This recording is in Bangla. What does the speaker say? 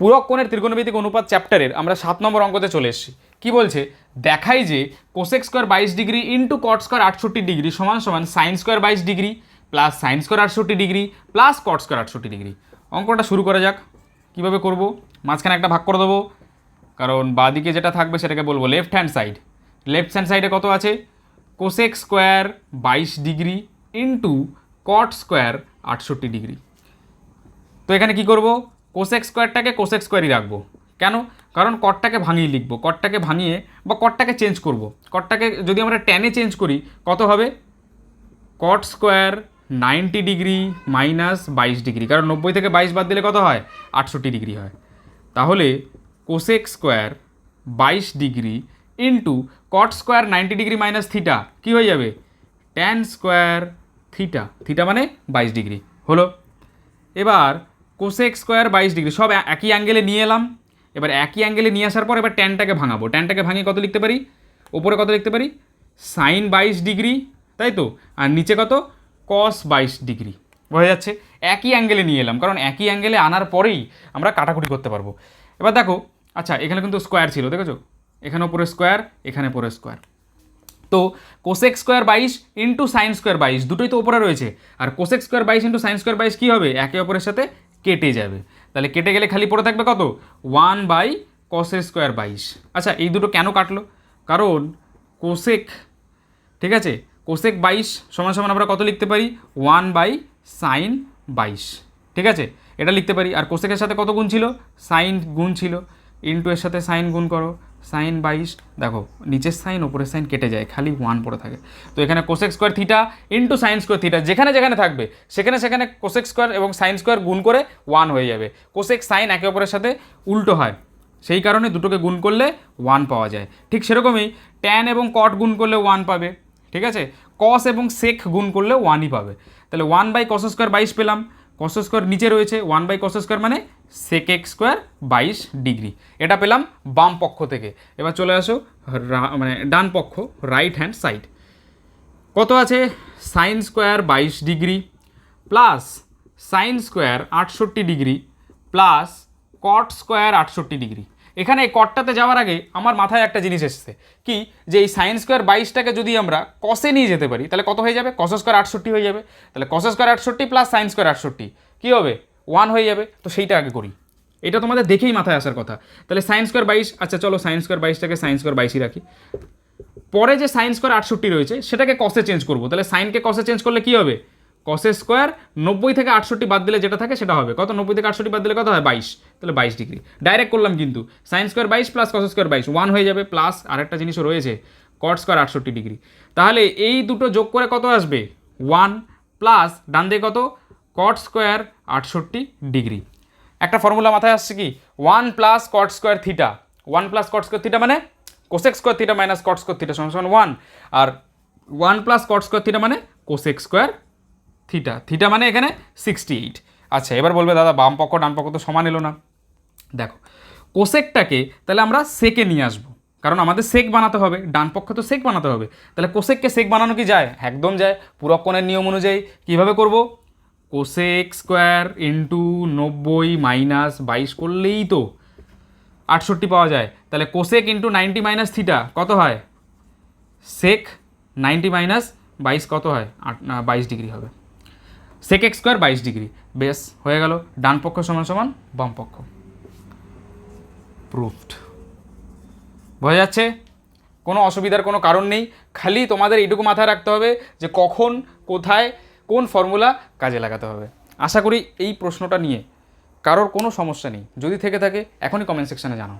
পূরক কোণের ত্রিকোণমিতিক অনুপাত চ্যাপ্টারের আমরা সাত নম্বর অঙ্কতে চলে এসেছি। কি বলছে? দেখাই যে কোসেক স্কোয়ার বাইশ ডিগ্রি ইন্টু কট স্কোয়ার আটষট্টি ডিগ্রি সমান সমান সাইন স্কোয়ার বাইশ ডিগ্রি প্লাস সাইন স্কোয়ার আটষট্টি ডিগ্রি প্লাস কট স্কোয়ার আটষট্টি ডিগ্রি। অঙ্কটা শুরু করা যাক। কীভাবে করব? মাঝখানে একটা ভাগ করে দেবো। কারণ বাদিকে যেটা থাকবে সেটাকে বলব left hand side left hand সাইডে কত আছে? কোসেক স্কোয়ার বাইশ ডিগ্রি ইন্টু কট স্কোয়ার আটষট্টি ডিগ্রি। তো এখানে কি করব? কোসেক স্কোয়ারটাকে কোসেক স্কোয়ারই রাখব। কেন? কারণ কটটাকে ভাঙিয়ে লিখব। কটটাকে ভাঙিয়ে বা কটটাকে চেঞ্জ করব। কটটাকে যদি আমরা টেনে চেঞ্জ করি, কত হবে? Cot square ninety degree minus বাইশ ডিগ্রি কারণ নব্বই থেকে বাইশ বাদ দিলে কত হয়? আটষট্টি ডিগ্রি হয়। তাহলে কোসেক স্কোয়ার বাইশ degree into cot square ninety degree minus theta কী হয়ে যাবে? ট্যান স্কোয়ার থিটা থিটা মানে বাইশ ডিগ্রি হলো? এবার কোসেক স্কোয়ার বাইশ ডিগ্রি, সব একই অ্যাঙ্গেলে নিয়ে এলাম। এবার একই অ্যাঙ্গেলে নিয়ে আসার পর এবার ট্যানটাকে ভাঙাবো। ট্যানটাকে ভাঙিয়ে কত লিখতে পারি? ওপরে কত লিখতে পারি? সাইন বাইশ ডিগ্রি, তাই তো? আর নিচে কত? কস বাইশ ডিগ্রি। বোঝা যাচ্ছে? একই অ্যাঙ্গেলে নিয়ে এলাম, কারণ একই অ্যাঙ্গেলে আনার পরেই আমরা কাটাকুটি করতে পারব। এবার দেখো আচ্ছা এখানে কিন্তু স্কোয়ার ছিল, দেখেছ? এখানে উপরে স্কোয়ার এখানে পরে স্কোয়ার তো কোসেক স্কোয়ার বাইশ ইন্টু সাইন স্কোয়ার বাইশ, দুটোই তো ওপরে রয়েছে। আর কোসেক স্কোয়ার বাইশ ইন্টু সাইন স্কোয়ার বাইশ কী হবে? একে অপরের সাথে কেটে যাবে। তাহলে কেটে গেলে খালি পড়ে থাকবে কত? ওয়ান বাই কসের স্কোয়ার বাইশ। আচ্ছা এই দুটো কেন কাটলো? কারণ কোসেক ঠিক আছে? কোসেক বাইশ সমান সমান আমরা কত লিখতে পারি? ওয়ান বাই সাইন বাইশ। ঠিক আছে? এটা লিখতে পারি। আর কোসেকের সাথে কত গুণ ছিল? সাইন গুণ ছিল। ইন্টু এর সাথে সাইন গুণ করো। সাইন বাইশ, দেখো, নিচের সাইন ওপরের সাইন কেটে যায়, খালি ওয়ান পড়ে থাকে। তো এখানে cosec square theta into sine square theta যেখানে যেখানে থাকবে, সেখানে সেখানে কোসেক স্কোয়ার এবং সাইন স্কোয়ার গুণ করে ওয়ান হয়ে যাবে। কোসেক সাইন একে অপরের সাথে উল্টো হয়, সেই কারণে দুটোকে গুণ করলে ওয়ান পাওয়া যায়। ঠিক সেরকমই ট্যান এবং কট গুণ করলে ওয়ান পাবে, ঠিক আছে? কস এবং সেক গুণ করলে ওয়ানই পাবে। তাহলে ওয়ান বাই কস স্কোয়ার বাইশ পেলাম কস স্কোয়ার নিচে রয়েছে ওয়ান বাই কস স্কোয়ার মানে সেক এক্স স্কোয়ার বাইশ ডিগ্রি। এটা পেলাম বাম পক্ষ থেকে। এবার চলে আসো মানে ডান পক্ষ রাইট হ্যান্ড সাইড কত আছে? সাইন স্কোয়ার বাইশ ডিগ্রি প্লাস সাইন স্কোয়ার আটষট্টি ডিগ্রি প্লাস কট স্কোয়ার আটষট্টি ডিগ্রি। এখানে এই কটটাতে যাওয়ার আগে আমার মাথায় একটা জিনিস এসছে। কি? যে এই সাইন স্কোয়ার বাইশটাকে যদি আমরা কসে নিয়ে যেতে পারি, তাহলে কত হয়ে যাবে? কস স্কোয়ার আটষট্টি হয়ে যাবে। তাহলে কস স্কোয়ার আটষট্টি প্লাস সাইন স্কোয়ার আটষট্টি। কী হবে? ওয়ান হয়ে যাবে, তো সেইটা আগে করি। এটা তোমাদের দেখেই মাথায় আসার কথা। তাহলে সাইন স্কোয়ার বাইশ আচ্ছা চলো সাইন স্কোয়ার বাইশটাকে সাইন স্কোয়ার বাইশই রাখি। পরে যে সাইন স্কোয়ার আটষট্টি রয়েছে, সেটাকে কসে চেঞ্জ করব। তাহলে সাইনকে কসে চেঞ্জ করলে কী হবে? কসে স্কোয়ার নব্বই থেকে আটষট্টি বাদ দিলে যেটা থাকে, সেটা হবে। কত? নব্বই থেকে আটষট্টি বাদ দিলে কত হয়? বাইশ। তাহলে বাইশ ডিগ্রি। ডাইরেক্ট করলাম কিন্তু। সাইন স্কোয়ার বাইশ প্লাস কস স্কোয়ার বাইশ ওয়ান হয়ে যাবে প্লাস আরেকটা জিনিসও রয়েছে কট স্কোয়ার আটষট্টি ডিগ্রি। তাহলে এই দুটো যোগ করে কত আসবে? ওয়ান প্লাস ডান দিকে কত? কট স্কোয়ার আটষট্টি ডিগ্রি। একটা ফর্মুলা মাথায় আসছে কি? One plus cot square theta one plus cot square theta মানে? Cosec square theta minus cot square theta সমান সমান ওয়ান আর one plus cot square theta মানে? কোসেক স্কোয়ার থিটা থিটা মানে এখানে সিক্সটি এইট আচ্ছা এবার বলবে, দাদা, বাম পক্ষ, ডান পক্ষ তো সমান এলো না। দেখো কোসেকটাকে তাহলে আমরা সেকে নিয়ে আসব। কারণ আমাদের সেক বানাতে হবে। ডান পক্ষ তো সেক বানাতে হবে। তাহলে কোসেককে সেক বানানো কি যায়? একদম যায়। পুরক্ষণের নিয়ম অনুযায়ী কীভাবে করব? কোসেক স্কোয়ার ইন্টু নব্বই মাইনাস বাইশ করলেই তো আটষট্টি পাওয়া যায়। তাহলে cosec into ninety minus theta কত হয়? সেক নাইনটি মাইনাস বাইশ কত হয়? আট বাইশ ডিগ্রি হবে। সেক এক্স স্কোয়ার বাইশ ডিগ্রি। বেশ, হয়ে গেল। ডান পক্ষ সমান সমান বাম পক্ষ। প্রুফড বোঝা যাচ্ছে? কোনো অসুবিধার কোনো কারণ নেই। খালি তোমাদের এইটুকু মাথায় রাখতে হবে যে কখন, কোথায় কোন ফর্মুলা কাজে লাগাতে হবে? আশা করি এই প্রশ্নটা নিয়ে কারোর কোনো সমস্যা নেই। যদি থেকে থাকে, এখনই কমেন্ট সেকশানে জানাও।